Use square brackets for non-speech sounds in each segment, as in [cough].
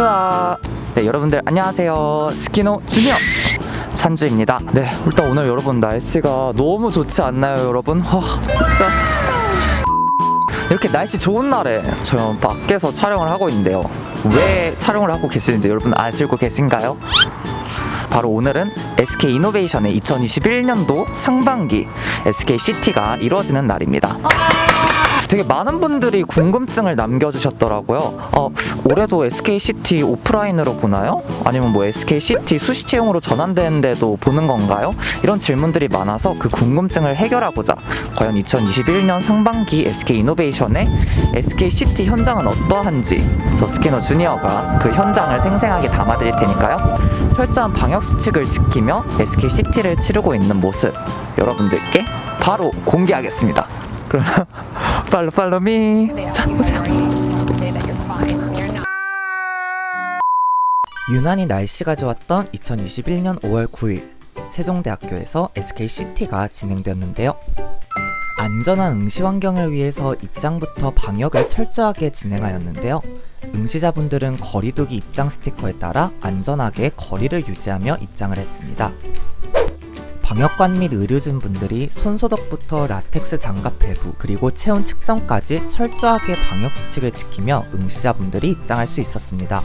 으쌰 네 여러분들 안녕하세요. 스키노 주니어 찬주입니다. 네 일단 오늘 여러분 날씨가 너무 좋지 않나요 여러분? 와 진짜. 이렇게 날씨 좋은 날에 저 밖에서 촬영을 하고 있는데요. 왜 촬영을 하고 계시는지 여러분 아시고 계신가요? 바로 오늘은 SK 이노베이션의 2021년도 상반기 SK 시티가 이루어지는 날입니다. 되게 많은 분들이 궁금증을 남겨주셨더라고요. 어, 올해도 SKCT 오프라인으로 보나요? 아니면 뭐 SKCT 수시 채용으로 전환되는데도 보는 건가요? 이런 질문들이 많아서 그 궁금증을 해결하고자 과연 2021년 상반기 SK이노베이션의 SKCT 현장은 어떠한지 저 스키너 주니어가 그 현장을 생생하게 담아드릴 테니까요. 철저한 방역 수칙을 지키며 SKCT를 치르고 있는 모습 여러분들께 바로 공개하겠습니다. 그럼 팔로 팔로 미. 자, 보세요. 유난히 날씨가 좋았던 2021년 5월 9일 세종대학교에서 SKCT가 진행되었는데요. 안전한 응시 환경을 위해서 입장부터 방역을 철저하게 진행하였는데요. 응시자분들은 거리두기 입장 스티커에 따라 안전하게 거리를 유지하며 입장을 했습니다. 방역관 및 의료진 분들이 손소독부터 라텍스 장갑 배부 그리고 체온 측정까지 철저하게 방역 수칙을 지키며 응시자분들이 입장할 수 있었습니다.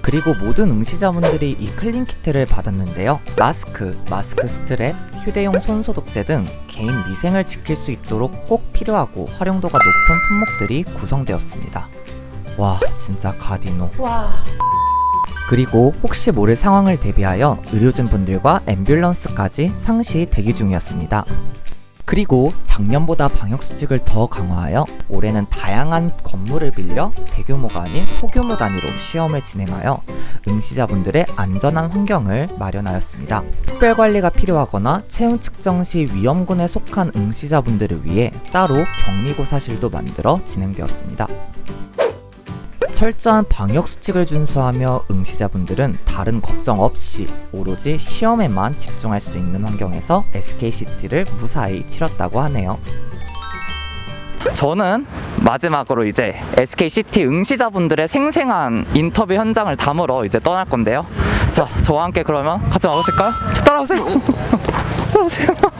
그리고 모든 응시자분들이 이 클린 키트를 받았는데요. 마스크, 마스크 스트랩, 휴대용 손소독제 등 개인 위생을 지킬 수 있도록 꼭 필요하고 활용도가 높은 품목들이 구성되었습니다. 와, 진짜 가디노. 그리고 혹시 모를 상황을 대비하여 의료진 분들과 앰뷸런스까지 상시 대기 중이었습니다. 그리고 작년보다 방역 수칙을 더 강화하여 올해는 다양한 건물을 빌려 대규모가 아닌 소규모 단위로 시험을 진행하여 응시자분들의 안전한 환경을 마련하였습니다. 특별 관리가 필요하거나 체온 측정 시 위험군에 속한 응시자분들을 위해 따로 격리고사실도 만들어 진행되었습니다. 철저한 방역 수칙을 준수하며 응시자분들은 다른 걱정 없이 오로지 시험에만 집중할 수 있는 환경에서 SKCT를 무사히 치렀다고 하네요. 저는 마지막으로 이제 SKCT 응시자분들의 생생한 인터뷰 현장을 담으러 이제 떠날 건데요. 자, 저와 함께 그러면 같이 와보실까요? 자, 따라오세요. [laughs] 따라오세요.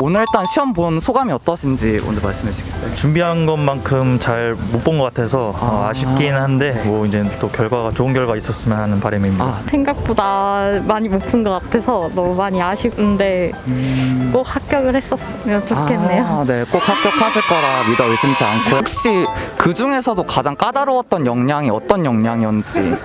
오늘 일단 시험 본 소감이 어떠신지 오늘 말씀해 주시겠어요? 준비한 것만큼 잘 못 본 것 같아서 어, 아. 아쉽긴 한데 뭐 이제 또 결과가 좋은 결과 있었으면 하는 바람입니다. 아, 생각보다 많이 못 푼 것 같아서 너무 많이 아쉬운데 음... 꼭 합격을 했었으면 좋겠네요. 아, 네, 꼭 합격하실 거라 믿어 의심치 않고 혹시 그 중에서도 가장 까다로웠던 역량이 어떤 역량이었는지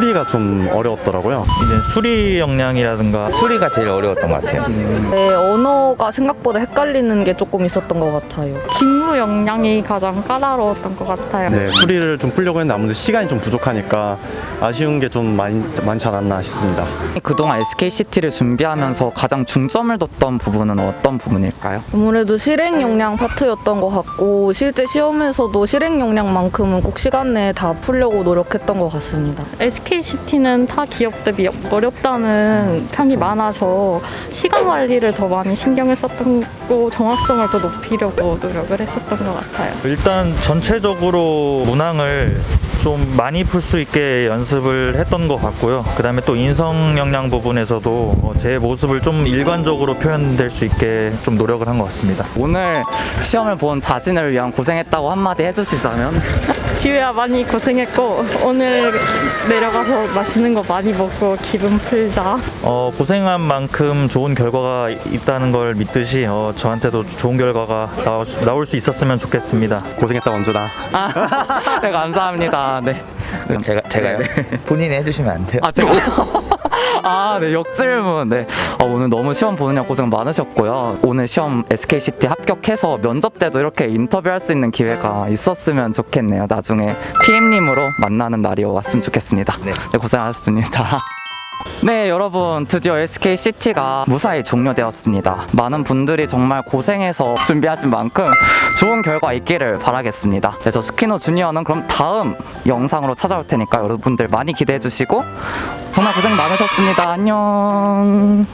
수리가 좀 어려웠더라고요. 이제 수리 역량이라든가 수리가 제일 어려웠던 것 같아요. 네, 언어가 생각보다 헷갈리는 게 조금 있었던 것 같아요. 직무 역량이 가장 까다로웠던 것 같아요. 네, 수리를 좀 풀려고 했는데 아무래도 시간이 좀 부족하니까 아쉬운 게 좀 많이 많지 않았나 싶습니다. 그동안 SKCT를 준비하면서 가장 중점을 뒀던 부분은 어떤 부분일까요? 아무래도 실행 역량 파트였던 것 같고 실제 시험에서도 실행 역량만큼은 꼭 시간 내에 다 풀려고 노력했던 것 같습니다. SKCT는 타 기업 대비 어렵다는 편이 많아서 시간 관리를 더 많이 신경을 썼던 거 정확성을 더 높이려고 노력을 했었던 것 같아요. 일단 전체적으로 문항을 좀 많이 풀 수 있게 연습을 했던 것 같고요. 그 다음에 또 인성 역량 부분에서도 어, 제 모습을 좀 일관적으로 표현될 수 있게 좀 노력을 한 것 같습니다. 오늘 시험을 본 자신을 위한 고생했다고 한마디 해주시자면 지우야 많이 고생했고 오늘 내려가서 맛있는 거 많이 먹고 기분 풀자. 어, 고생한 만큼 좋은 결과가 있다는 걸 믿듯이 어, 저한테도 좋은 결과가 나올 수, 나올 수 있었으면 좋겠습니다. 고생했다 원조다. [laughs] 네 감사합니다. 네. 그럼 제가 제가요. [laughs] 본인이 해주시면 안 돼요. 아 제가 [laughs] 아, 네, 역질문. 네. 어, 오늘 너무 시험 보느냐 고생 많으셨고요. 오늘 시험 SKCT 합격해서 면접 때도 이렇게 인터뷰할 수 있는 기회가 있었으면 좋겠네요. 나중에 PM님으로 만나는 날이 왔으면 좋겠습니다. 네. 네, 고생하셨습니다. 네, 여러분, 드디어 SKCT가 무사히 종료되었습니다. 많은 분들이 정말 고생해서 준비하신 만큼 좋은 결과 있기를 바라겠습니다. 네, 저 스키노 주니어는 그럼 다음 영상으로 찾아올 테니까 여러분들 많이 기대해 주시고 정말 고생 많으셨습니다. 안녕.